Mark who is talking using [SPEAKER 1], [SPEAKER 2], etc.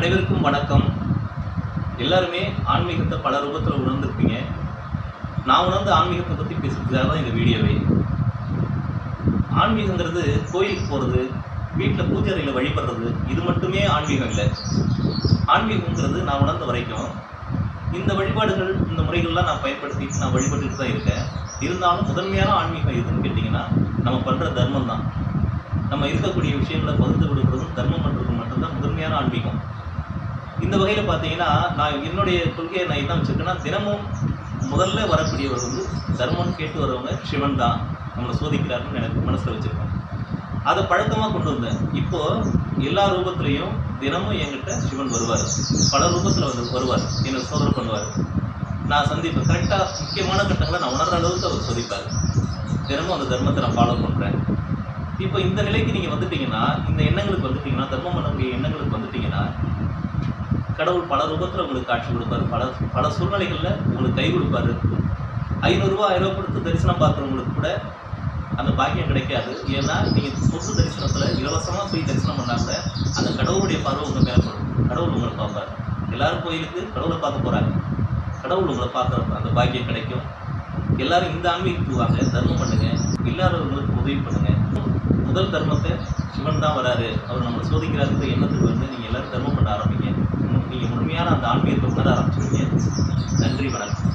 [SPEAKER 1] அனைவருக்கும் வணக்கம். எல்லாருமே ஆன்மீகத்தை பல ரூபத்தில் உணர்ந்துருப்பீங்க. நான் உணர்ந்த ஆன்மீகத்தை பற்றி பேசுறதுக்காக தான் இந்த வீடியோவே. ஆன்மீகங்கிறது கோயிலுக்கு போகிறது வீட்டில் பூஜை அறையில் வழிபடுறது இது மட்டுமே ஆன்மீகம் இல்லை. ஆன்மீகங்கிறது நான் உணர்ந்த வரைக்கும் இந்த வழிபாடுகள் இந்த முறைகள்லாம் நான் பயன்படுத்திட்டு நான் வழிபட்டுட்டு தான் இருக்கேன். இருந்தாலும் முதன்மையான ஆன்மீகம் எதுன்னு கேட்டிங்கன்னா நம்ம பண்ணுற தர்மம் தான் நம்ம இருக்கக்கூடிய விஷயங்களை பகிர்ந்து கொடுக்குறதும் தர்மம் பண்ணுறதும் மட்டும்தான் முதன்மையான ஆன்மீகம். இந்த வகையில் பார்த்தீங்கன்னா நான் என்னுடைய கொள்கையை நான் என்ன வச்சுருக்கேன்னா தினமும் முதல்ல வரக்கூடியவர் வந்து தர்மம் கேட்டு வரவங்க சிவன் தான். நம்மளை சோதிக்கிறாருன்னு எனக்கு மனசில் வச்சுருக்கேன் அதை பழக்கமாக கொண்டு வந்தேன். இப்போது எல்லா ரூபத்துலேயும் தினமும் என்கிட்ட சிவன் வருவார். பல ரூபத்தில் வந்து வருவார். என்னை சோதனை பண்ணுவார். நான் சந்திப்பேன். கரெக்டாக முக்கியமான கட்டங்களை நான் உணர்ற அளவுக்கு அவர் சோதிப்பார். தினமும் அந்த தர்மத்தை நான் ஃபாலோ பண்ணுறேன் இப்போ இந்த நிலைக்கு நீங்கள் வந்துட்டீங்கன்னா இந்த எண்ணங்களுக்கு வந்துட்டீங்கன்னா தர்மம் பண்ணக்கூடிய எண்ணங்களுக்கு கடவுள் பல ரூபத்தில் உங்களுக்கு காட்சி கொடுப்பாரு. பல பல சூழ்நிலைகளில் உங்களுக்கு கை கொடுப்பாரு. ஐநூறுரூவா ஆயிரம் கொடுத்து தரிசனம் பார்க்குறவங்களுக்கு கூட அந்த பாக்கியம் கிடைக்காது. ஏன்னா நீங்கள் சொத்து தரிசனத்தில் இலவசமாக போய் தரிசனம் பண்ணால் கூட அந்த கடவுளுடைய பார்வை உங்கள் மேலே படும். கடவுள் உங்களை பார்ப்பார். எல்லாரும் கோயிலுக்கு கடவுளை பார்க்க போகிறாங்க கடவுள் உங்களை பார்க்குற அந்த பாக்கியம் கிடைக்கும். எல்லாரும் இந்த ஆன்மீகத்துக்கு வாங்க. தர்மம் பண்ணுங்கள் இல்லாதவங்களுக்கு உதவி பண்ணுங்கள் முதல் தர்மத்தை சிவன் தான் வராரு. அவர் நம்மளை சோதிக்கிறாருன்ற எண்ணத்துக்கு வந்து நீங்கள் எல்லாரும் தர்மம் பண்ண ஆரம்பிங்க. நீங்கள் முழுமையான அந்த ஆன்மீகத்தை உணர ஆரம்பிச்சிருவீங்க நன்றி வணக்கம்.